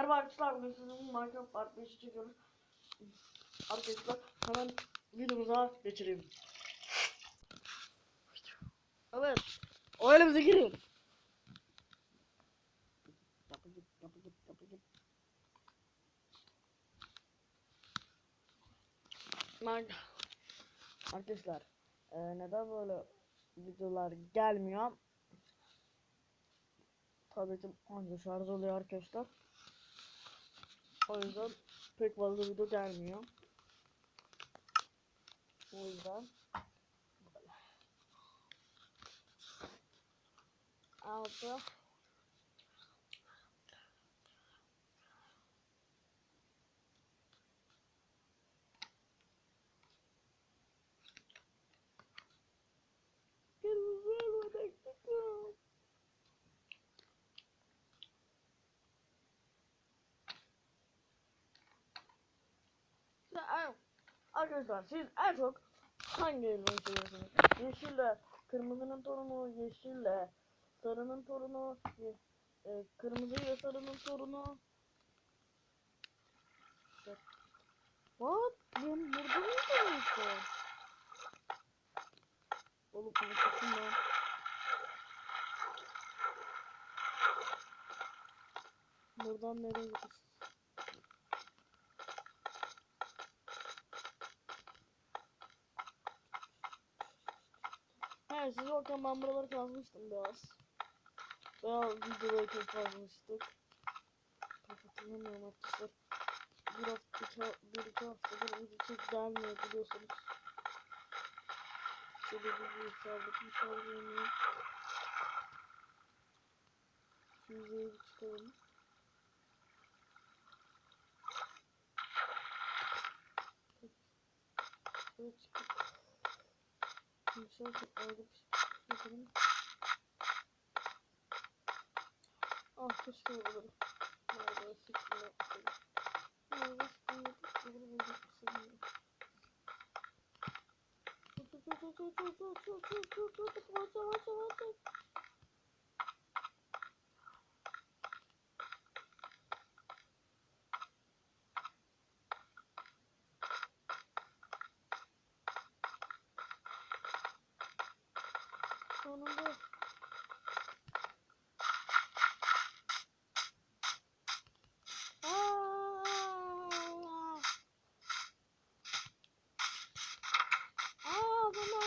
Merhaba arkadaşlar bugün sizinle Minecraft Part 5 çekiyoruz. Arkadaşlar hemen videomuza geçelim. Evet. Girin. Yapı git. Minecraft. Arkadaşlar e, neden böyle videolar gelmiyor? Tabletim anca şarj oluyor arkadaşlar. O yüzden pek fazla video gelmiyor. O yüzden böyle. Altı. Güzel bir dakika. Siz en- Arkadaşlar siz en çok hangi elmayı seviyorsunuz? Yeşille, kırmızının torunu, yeşille, sarının torunu, ye- e, kırmızı ile sarının torunu. What? Ben burada mı kalmışım? Oğlum konuşmasın lan. Buradan nereye gidiyorsun? He siz yokken ben buraları kazmıştım biraz. Veya videoları çok kazmıştık. Hatırlamıyorum arkadaşlar. Bir hafta, iki, bir iki haftadır video gelmiyor biliyorsunuz. Şöyle bir bilgisayarda bir şarj oynayayım. Müziği bir çıkaralım. Şöyle çıkıp Bilgisayar çok ayrı bir şey yapalım. Ah keşke buraları. Nerede seçim yapsaydım. Nerede seçim yapıp buraları bulacak sanırım. Çok çok çok çok çok çok çok çok çok çok çok Varsa varsa varsa. Sonunda. Aa! Aa bana.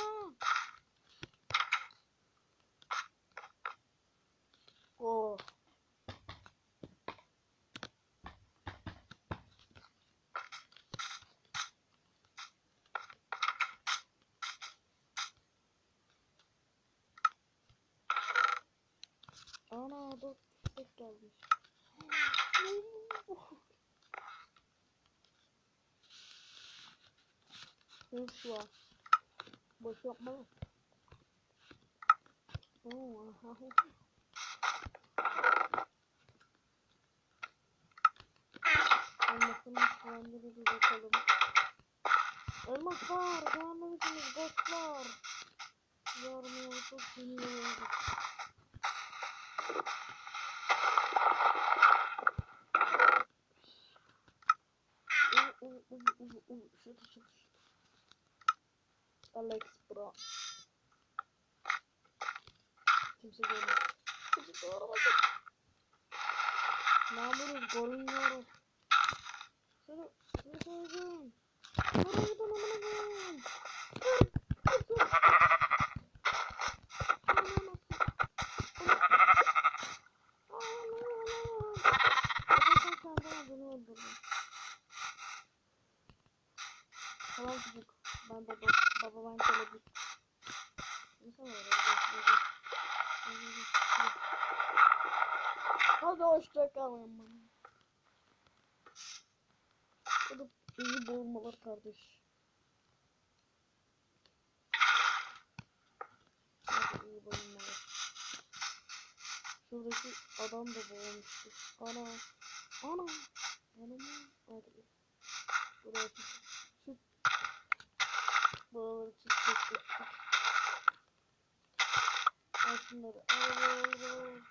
Oh. Ana dur ses gelmiş. Hırs var. Boş yapma. Puanları bir bakalım. Elmas var. Gelmemişsiniz dostlar. Yarın çok dinliyorum. Uy uy uy uy. Şut şut şut. Alex bro. Kimse görmüyor. Kimse doğramadı. Namuruz görünüyoruz. Şunu şunu koyacağım. Nereye gidin amına koyayım. Dur dur dur. Tamam çocuk. Ben baba, baba ben kelebek. Nasıl ya? Hadi hoşça kalın bana. Hadi iyi boğulmalar kardeş. Hadi iyi boğulmalar. Şuradaki adam da boğulmuştu. Ana. Ana. Ana mı? Hadi. Buraya çık. Buraları çizdik. Al şunları. Alalım.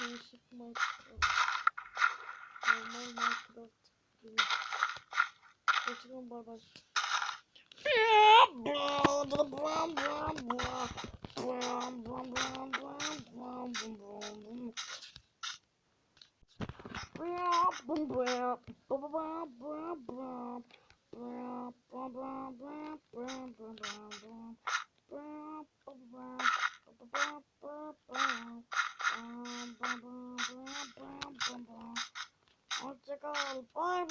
Değişik Minecraft. Normal Minecraft gibi. Kaçırın barbar. What's it called? Bye.